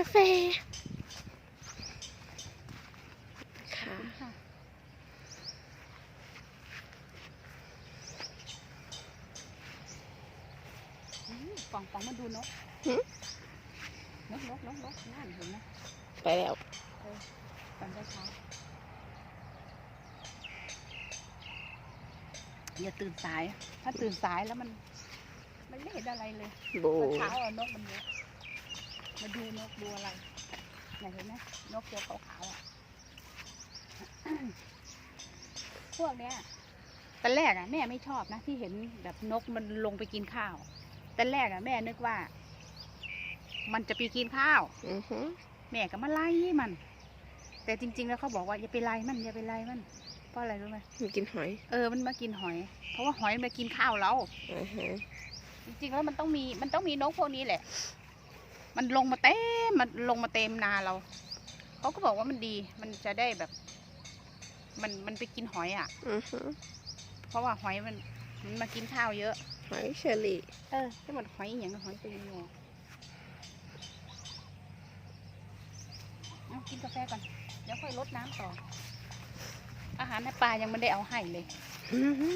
าแฟ ค่ะค่ะอืมปองปองมาดูนก หึ นกนกนกนกนั่นเห็นไหมไปแล้ว ตอนเช้าอย่าตื่นสาย ถ้าตื่นสายแล้วมัน มันไม่เห็นอะไรเลย โบ ตอนเช้าอะนกมันเยอะ มาดูนกดูอะไรไหนเห็นไหมนกตัวขาวๆอะพวกเนี้ยตอนแรกอะแม่ไม่ชอบนะที่เห็นแบบนกมันลงไปกินข้าวตอนแรกอะแม่นึกว่า มันจะไปกินข้าวอือหือแม่ก็มาไล่มัน แต่จริง ๆ แล้วเขาบอกว่าอย่าไปไล่มันอย่าไปไล่มันเพราะอะไรรู้ไหมมันกินหอย เออมันมากินหอย เพราะว่าหอยมันมากินข้าวเราอือหือจริงๆแล้วมันต้องมีมันต้องมีนกพวกนี้แหละ มันลงมาเต็มมันลงมาเต็มนาเราเขาก็บอกว่ามันดี มันจะได้แบบ มันมันไปกินหอยอะ อือหือเพราะว่าหอยมัน มันมากินข้าวเยอะ หอยเชอรี่เออที่มันหอยอหย่างหอยตีนงูเอากินกาแฟก่อนเดี๋ยวค่อยลดน้ำต่อ อาหารในปลายังไม่ได้เอาให้เลย อือหือ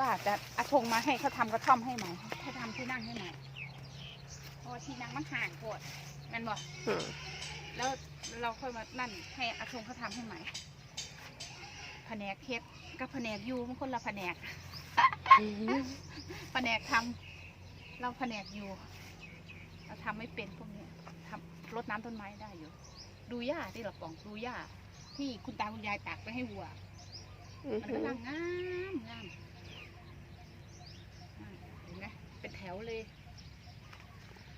ว่าจะอาทงมาให้เขาทำกระท่อมให้ใหม่ให้ทำที่นั่งให้ใหม่เพราะว่าที่นั่งมันห่างโคตรแม่นบอกอืมแล้วเราค่อยมานั่นให้อาทงเขาทำให้ใหม่แผนกเฮ็ดกับแผนกอยูมันคนละแผนก อือหือแผนกทำเราแผนกอยู่ เราทำไม่เป็นพวกเนี้ยทำรดน้ำต้นไม้ได้อยู่ ดูหญ้าที่เราปองดูหญ้าที่คุณตาคุณยายตากไปให้วัว อือมันหืก็อลังงามงามอ่าเห็นไหมเป็น แถวเลย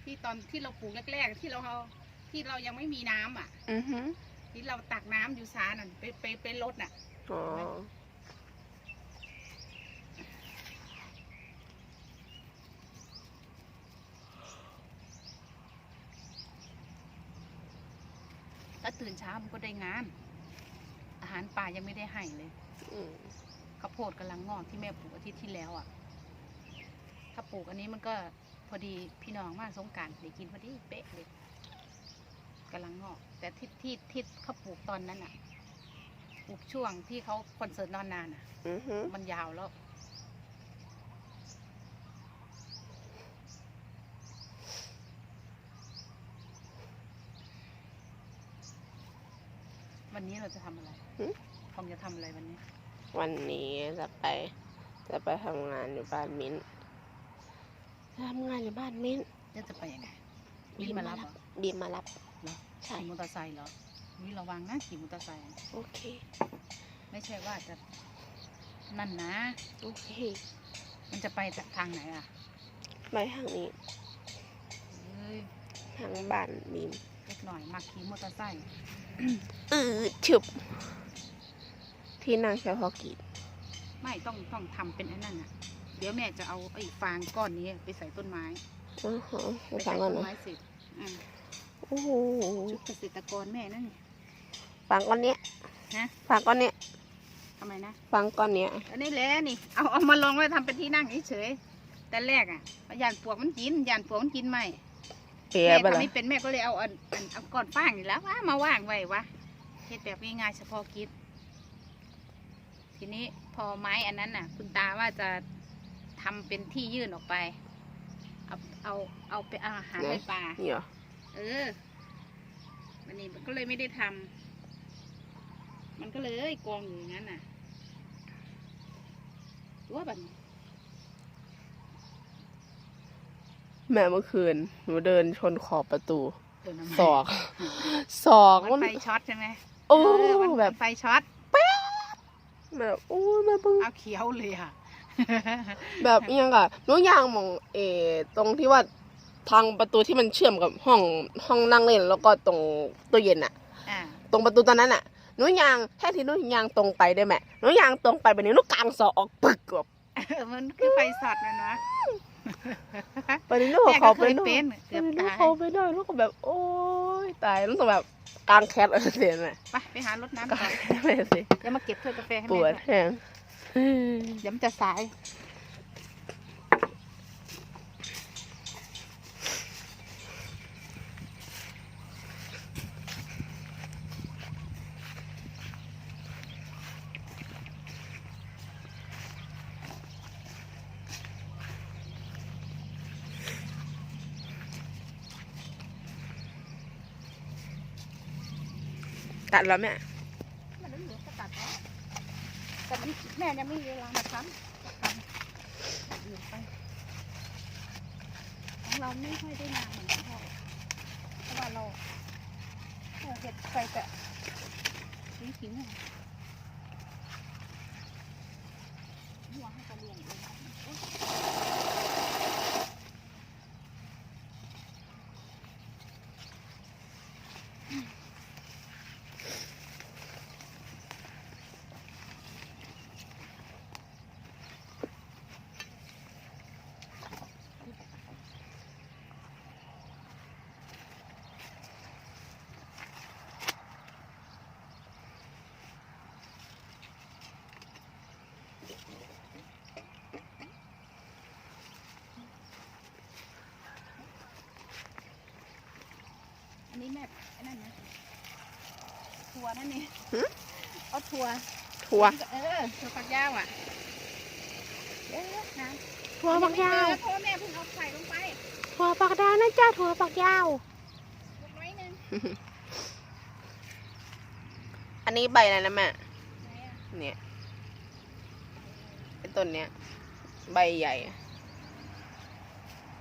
ที่ตอนที่เราปลูกแรกๆ ที่เราเอาที่เรายังไม่มีน้ำอะ อือหือที่เราตักน้ำอยู่ซานั่นไปไปไปรดน่ะ อ๋อถ้าตื่นเช้ามันก็ได้งาน อาหารป่ายังไม่ได้ให้เลย อืมข้าวโพดกำลังงอกที่แม่ปลูกอาทิตย์ที่แล้วอะ ถ้าปลูกอันนี้มันก็พอดีพี่น้องมาสงกรารได้กินพอดีเป๊ะเลยกำลังงอก แต่ที่ที่ที่เขาปลูกตอนนั้นอะปลูกช่วงที่เขาคอนเสิร์ตนอนนานอะอือหือมันยาวแล้ว วันนี้เราจะทำอะไรทองจะทำอะไรวันนี้ วันนี้จะไป จะไปทำงานอยู่บ้านมิ้นจะ ทำงานอยู่บ้านมิ้นจะจะไปยังไงบินมารับเหรอบีมมารับ เหรอใช่ ขี่มอเตอร์ไซค์เหรอวิระวังนะขี่มอเตอร์ไซค์โอเค ไม่ใช่ว่าจะนั่นนะ โอเคมันจะไปทางไหนอะไปทางนี้เอ้ยทางบ้านบีมเล็กหน่อยมักขี่มอเตอร์ไซค์อือฉุบที่นั่งเฉพาะกิจไม่ต้องต้องทำเป็นไอ้นั่นอะเดี๋ยวแม่จะเอาไอ้ฟางก้อนนี้ไปใส่ต้นไม้อือฮะไปไปใส่ฟังก่อนต้นนะไม้เสร็จอ่าโอ้โหชุดเกษตรกรแม่นั่นนี่ ฟังก้อนเนี้ยฮะ ฟังก้อนเนี้ยทำไมนะ ฟังก้อนเนี้ยอันนี้แหละนี่ เอาเอามาลองไว้ทำเป็นที่นั่งเฉยๆแต่แรกอะยานปลวกมันกินยานปลวกมันกินไหมเปียแม่ไปทำละไม่เป็นแม่ก็เลยเอาอันอันเอาก้อนฟางนี่แล้วว่ามาว่างไว้วะเฮ็ดแบบง่ายๆเฉพาะกิจทีนี้พอไม้อันนั้นน่ะ คุณตาว่าจะ ทำเป็นที่ยื่นออกไป เอาเอาเอาไปเอาอาหารให้ปลานี่เหรอเออวันนี้มันก็เลยไม่ได้ทำมันก็เลยกองอยู่อย่างนั้นน่ะตัวแบบนี้แม่เมื่อคืน หนูเดินชนขอบประตูเดินทำไมศอก ศอกมัมันนไฟช็อตใช่ไหมโอ้เมันแบบไฟช็อต แบบโอ้ยแม่เพิ่ง เอาเขียวเลยอะ แบบอิหยังอะหนูยางมองเออตรงที่ว่าทางประตูที่มันเชื่อมกับห้องห้องนั่งเล่น แล้วก็ตรงตู้เย็นอะอ่าตรงประตูตอนนั้นอะหนูยางแค่ที่หนูยางตรงไปได้ไหมหนูยางตรงไปแบบนี้หนูกลางศอกออกปึกแบบมันคือไฟสอดนะนะไปนี้หนูแม่เขาก็ไปเคยหน่อยเป็นไปเกือบนี้หนูตาย เขาไปหน่อยแล้วก็แบบ โอ้ยตายแล้วก็แบบกลางแคทอะไรเสียนไหมไปไปหารถน้ำก็ก่อน ไม่สิ เดี๋ยวมาเก็บถ้วยกาแฟให้ปแม่วด้ดวยแฮง Ừ. dẫm cho xài Tặng lắm ạ. แม่ยังไม่มีเวลามาทำทำอยู่ไป ของเราไม่ค่อยได้งานเหมือนกันพ่อเพราะว่าเราเห็ดไปแต่สีขิงอะหัวให้กระเลียงเองโอ๊ย อั นนี้แม่อันนั้นนะทัวร์นั่นนี่หึ เอาทัวร์ถั่วเออทัวร์ฝักยาวอะเยอะนะถั่วฝักยาวเพราะว่าแม่เพิ่งเอาไข่ลงไปถั่วฝักยาวนะจ้าถั่วฝักยาวลูกน้อยหนึงอันนี้ใบอะไรนะแม่ ไหนอะเนี่ยไอ้ต้นเนี้ย ใบใหญ่อะ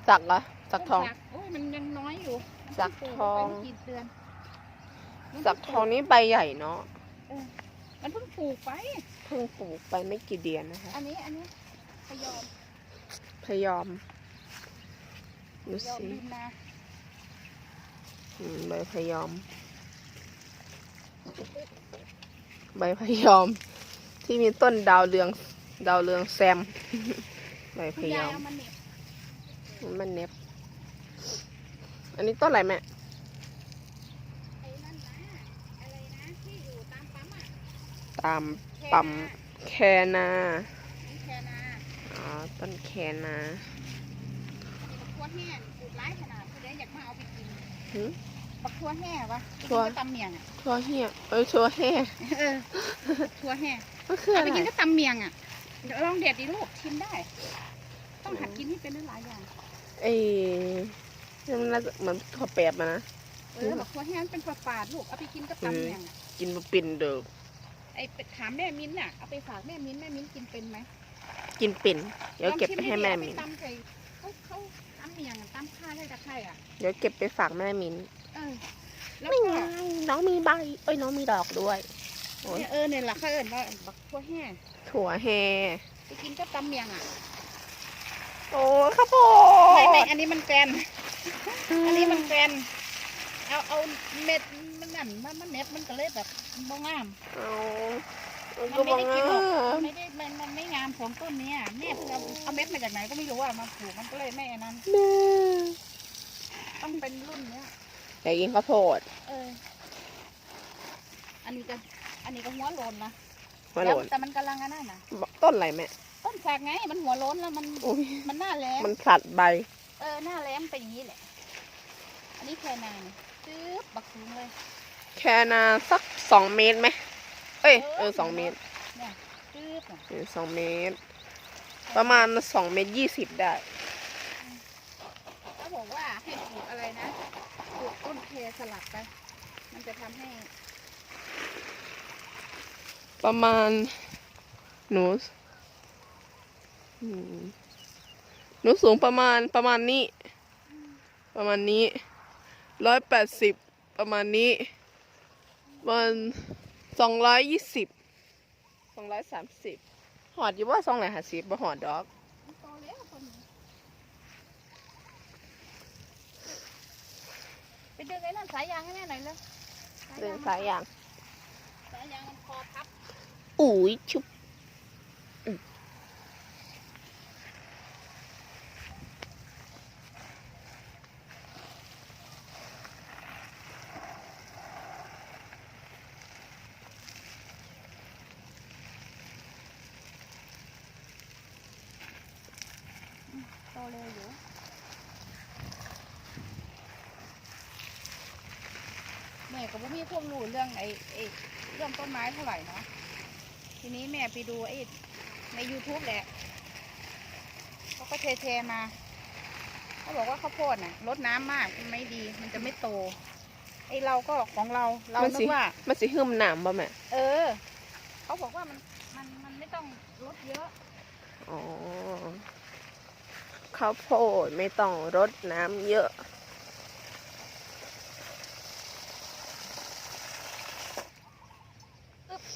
สักเหรอสักทองต้นโอ้ยมันยังน้อยอยู่ สักทอง มันเพิ่ปลูกไปไม่กี่เดือนมันสัเพิ่กทองนี้ใบใหญ่เนาะมันเพิ่งปลูกไป เพิ่งปลูกไปไม่กี่เดือนนะคะอันนี้อันนี้พยอมพยอมดูยอมสิลืมนาอืมใบพยอม ใบพยอม ที่มีต้นดาวเรืองดาวเรืองแซม ใบพคุณยยายอมเอามันเนี่ยมันเน็บ อันนี้ต้นอะไรแม่ไอ้นั่นนะอะไรนะที่อยู่ตามปั๊มอะตามแคปั๊มนาแคนานี่แคนาอ๋อต้นแคนาบักทั่วแห้งปลูกร้ายขนาดผู้ใดอยากมาเอาไปกินหืมบักทั่วแห้ปะทั่วไปกินก็ตำเมียงอะทั่วเฮียเอ้ยทั่วแห่เออทั่วแห้ก็คือเอาอะไปไรกินก็ตำเมียงอะเดี๋ยวลองเด็ดดิลูกชิมได้ ต้องหัดกินให้เป็นหลายอย่างไอ้ นี่มันน่าจะเหมือนถั่วแปบอะนะ เออบักทั่วแห้มันเป็นฝาฝาดๆลูกเอาไปกินก็ตำเมียงอะกินมาปินเดิมไอ้ไปถามแม่มิ้นท์น่ะเอาไปฝากแม่มิ้นท์แม่มิ้นท์กินเป็นไหมกินปิ่นเดี๋ยวเก็บไปให้แม่ลองมิชินดิเอาไปตำใส่เขาเขาตำเมียงอะตำข้าวให้ตะไคร่อะเดี๋ยวเก็บไปฝากแม่มินเออแล้วไม่ก็ ไงน้องมีใบ เอ้ยน้องมีดอกด้วย โอ้ยเนี่ยเออเนี่ยแหละเขาเอิญว่าบักทั่วแห้ถั่วแฮไปกินก็ตำเมียงอะโอ้ข้าวโพไม่ไม่ดอันนี้มันแกรน อันนี้มันแกรนเอาเอาเม็ดมันนั่นมันมันเน็บมันก็เลยแบบบ่งาม เอาเอามันก็ไม่บอกได้กิงานหรอกมไม่ได้มันมันไม่งามของต้นเนี้ยแม่เพิ่งเอาเอาเม็ดมาจากไหนก็ไม่รู้ว่ามาปลูกมันก็เลยไม่อันนั้นแม่ต้องเป็นรุ่นเนี้ยอยากกินข้าวโพดเออ อันนี้ก็อันนี้ก็หัวโลนนะมาโหลนแต่มันกำลังอันนั้นนะต้นอะไรแม่ต้นแสกไงมันหัวโล้นแล้วมันอุ้ยมันหน้าแหลมมันผลัดใบเออหน้าแหลมเป็นอย่างนี้แหละ อันนี้แค่นานจื๊บบักสูงเลยแค่นาสักสองเมตรไหมเอ้ยเออสองเมตรเนี่ยจื๊บน่ะเออสองเมตร ประมาณสองเมตรยี่สิบได้ เขาบอกว่าให้ปลูกอะไรนะปลูกต้นเพสลับไป มันจะทำให้ประมาณหนูอืม หนูสูงประมาณประมาณนี้ ประมาณนี้ร้อยแปดสิบประมาณนี้ประมันสองร้อยยี่สิบสองร้อยสามสิบหอดอยู่ว่าสองร้อยห้าสิบบ่หอดดอกมันโตแล้วต้นนี้ไปดึงไอ้นั่นสายยางให้แม่หน่อยเลยเดินสายยาง สายยางมันคอพับ อุ้ยชุบอืม โตเร็วอยู่ แม่ก็บ่มีความรู้เรื่องไอ้ไอ้เรื่องต้นไม้เท่าไหร่เนาะทีนี้แม่ไปดูไอ้ใน YouTube แหละเขาก็แชร์ๆมาเขาบอกว่าข้าวโพดน่ะลดน้ำมากมันไม่ดีมันจะไม่โต ไอ้อ้เราก็ของเราเรามันนึสิกว่า มันสิหึมน้ำบ่แม่เออ เขาบอกว่ามันมันมันไม่ต้องลดเยอะอ๋อข้าวโพดไม่ต้องรดน้ำเยอะ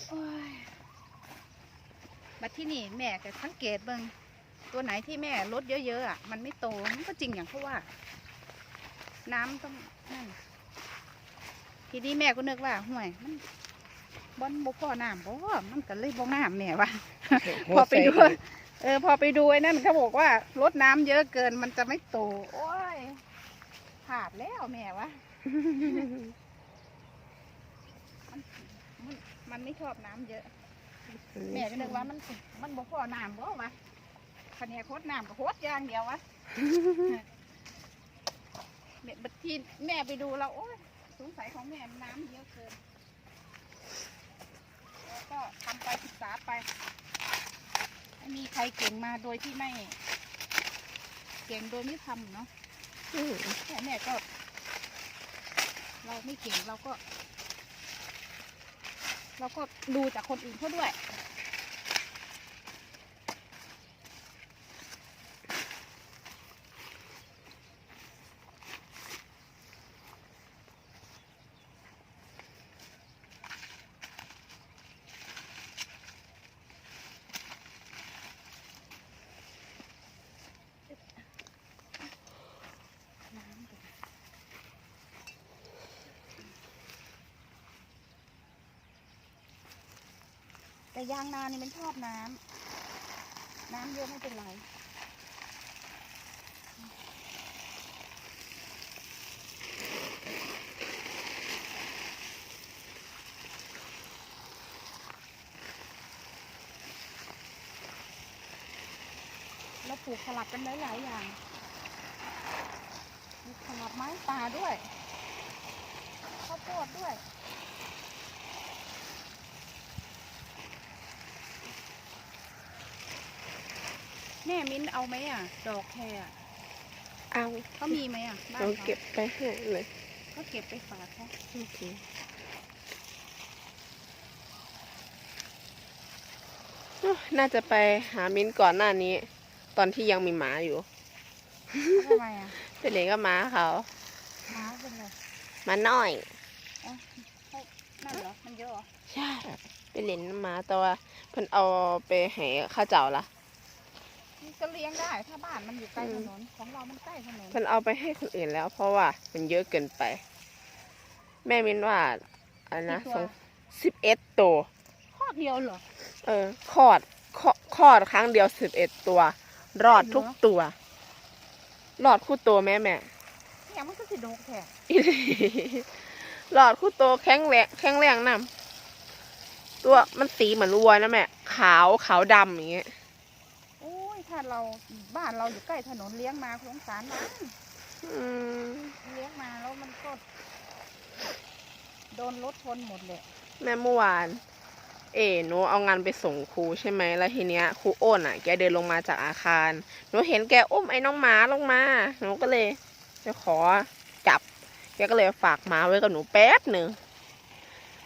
โอ้ยบัด ที่นี่แม่ก็สังเกตเบิ่งตัวไหนที่แม่ลดเยอะๆอะมันไม่โตมันก็จริงอย่างเขาว่า น้ำต้องนั่นทีนี้แม่ก็นึกว่าห่วยมันบอนบ่พอน้ำบ่มันก็เลยบ่งามแม่ว่าพอไปดูเออ พอไปดูไอ้นั่นเขาบอกว่าลดน้ำเยอะเกินมันจะไม่โต โอ้ยขาดแล้วแม่วะมันมันมันไม่ชอบน้ำเยอะ แม่ก็นึกว่ามันสิมันบ่พอน้ำบ่วะคะแนนโคตรน้ำก็โคตรอย่างเดียววะแม่บัดทีแม่ไปดูแล้วโอ้ยสงสัยของแม่น้ำเยอะเกินแล้วก็ทำไปศึกษาไปไม่มีใครเก่งมาโดยที่ไม่ เก่งโดยไม่ทำเนาะอืมแต่แม่ก็ เราไม่เก่งเราก็ เราก็ดูจากคนอื่นเขาด้วย แต่ยางนานี่มันชอบน้ำน้ำเยอะไม่เป็นไรเราปลูกสลับกันหลายๆอย่างสลับไม้ป่าด้วยข้าวโพดด้วย แม่มิ้นเอาไหมอะ ดอกแครอะเอาเขามีไหมอะบ้านเราเขาเก็บไปให้เลยก็เก็บไปฝากเขาโอเคอ้าวน่าจะไปหามิ้นก่อนหน้านี้ ตอนที่ยังมีหมาอยู่ทำไมอะไปเล่นกับหมาเขาม้าเป็นไรหมาน้อย นั่นเหรอมันเยอะเหรอใช่ไปเล่นหมาแต่ว่าเพิ่นเอาไปให้ข้าวเจ้าละมัน ก็เลี้ยงได้ถ้าบ้านมันอยู่ใกล้อืถมนนของเรามันใกล้ถนนเพิ่นเอาไปให้คนอื่นแล้ว เพราะว่ามันเยอะเกินไป แม่มินว่าอะไรนะกี่สตัอวงสิบเอ็ดตัว ข้อเดียวเหรอ เออคลอดคลอคลอดครั้งเดียวสิบเอ็ดตัว รอดทุกตัว รอดคู่ตัวแม่แม่เนี่ยมันก็สิโดกแท้อีหลีหลอดคู่โตแข็งแรงแข็งแรงนำตัวมันสีเหมือนวัวนะแม่ขาวขาวดำอย่างเงี้ยโอ้ยถ้าเราบ้านเราอยู่ใกล้ถนนเลี้ยงมาสงสารมันอืมเลี้ยงมาแล้วมันก็โดนรถชนหมดเลยแม่เมื่อวาน เอ๋หนูเอางานไปส่งครูใช่ไหมแล้วทีเนี้ยครูโอนอะ แกเดินลงมาจากอาคารหนูเห็นแกอุ้มไอ้น้องหมาลงมาหนูก็เลยจะขอจับ แกก็เลยฝากหมาไว้กับหนูแป๊บหนึ่ง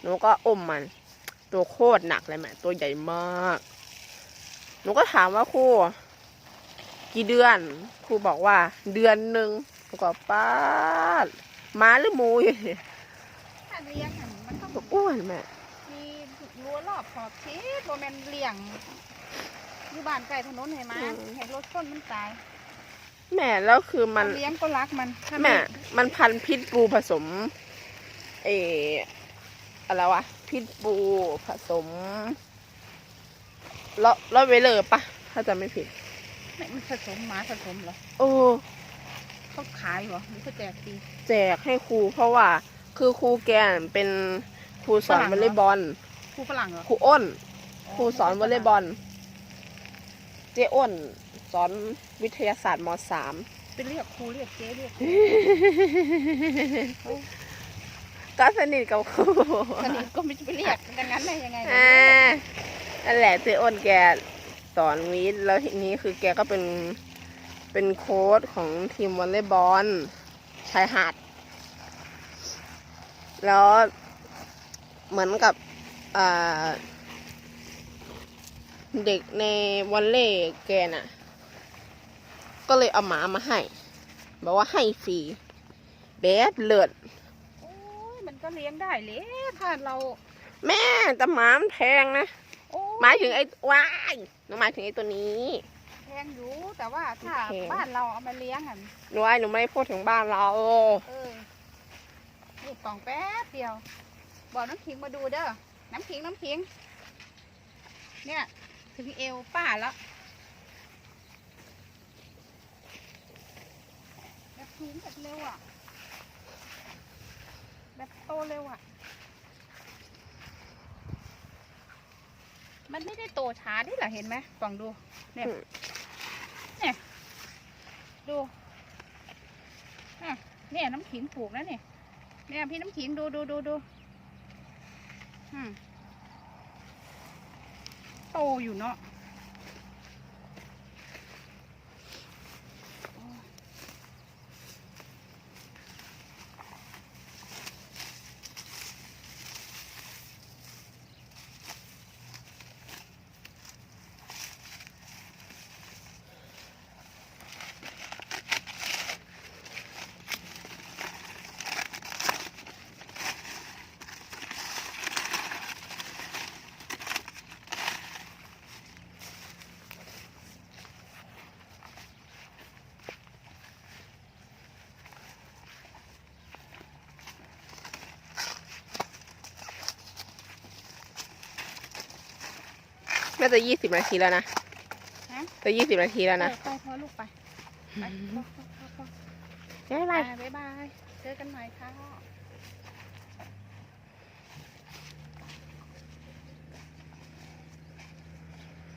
หนูก็อุ้มมัน ตัวโคตรหนักเลยแม่ตัวใหญ่มากหนูก็ถามว่าครู กี่เดือน ครูบอกว่า เดือนหนึ่งหนูก็ป้าดหมาหรือหมูอยู่เนี่ยถ้าเลี้ยงอะมันต้องบอกอ้วนแม่มีรั้วรอบขอบชิดโบแมนเลี้ยงอยู่บ้านใกล้ถนนเห็นไหมให้รถต้นมันตายแม่แล้วคือมันเลี้ยงก็รักมันถ้าแม่มันพันธุ์พิษบูผสม เอออะไรวะพิษบูผสมเลาะเลาะเวเลอร์ปะถ้าจะไม่ผิด ไม่มันผสมหมาผสมเหรอโอ้เขาขายเหรอหรือเขาแจกฟรี แจกให้ครูเพราะว่า คือครูแกเป็นครูสอนฝรั่งวเหรอ อลเลย์บอลครูฝรั่งเหรอครูอ้นครูสอนวอลเลย์บอลเจ้อ้นสอนวิทยาศาสตร์มสามไปเรียกครูเรียกเจ๊เรียกก็สนิทกับครูสนิทก็ไม่ไปเรียกดังนั้นได้ยังไงอ่านั่นแหละเจ้อ้นแก สอนวิทย์แล้วทีนี้คือแกก็เป็นเป็นโค้ชของทีมวอลเลย์บอลชายหาด แล้วเหมือนกับอ่าเด็กในวันเล่แกน่ะ ก็เลยเอาหมามาให้ บอกว่าให้ฟรีแบบเลิศโอ้ยมันก็เลี้ยงได้เลยถ้าเรา แม่แต่หมามันแพงนะโอ้หมายถึงไอ้ว้าย หนูหมายถึงไอ้ตัวนี้ แพงอยู่แต่ว่าถ้าแพง บ้านเราเอามาเลี้ยงอะหนูไอ้หนูไม่ได้พูดถึงบ้านเราเออลูกกล่องแป๊บเดียว บอกน้ำขิงมาดูเด้อน้ำขิงน้ำขิง เนี่ย ถึงเอวป้าแล้วแบบสูงแบบเร็วอะแบบโตเร็วอะ มันไม่ได้โตช้าได้หรอเห็นไหมฟังดู เนี่ยอืมเนี่ย ดูอะเนี่ยน้ำขิงปลูกแล้วเนี่ยเนี่ยพี่น้ำขิงดูดูดูดูอืมโตอยู่เนาะ น่าจะยี่สิบนาทีแล้วนะฮะจะยี่สิบนาทีแล้วนะเออไปพอลูกไปไปพอพอพอพอไม่เป็นไรอ่าบ๊ายบาย เจอกันใหม่ค่ะ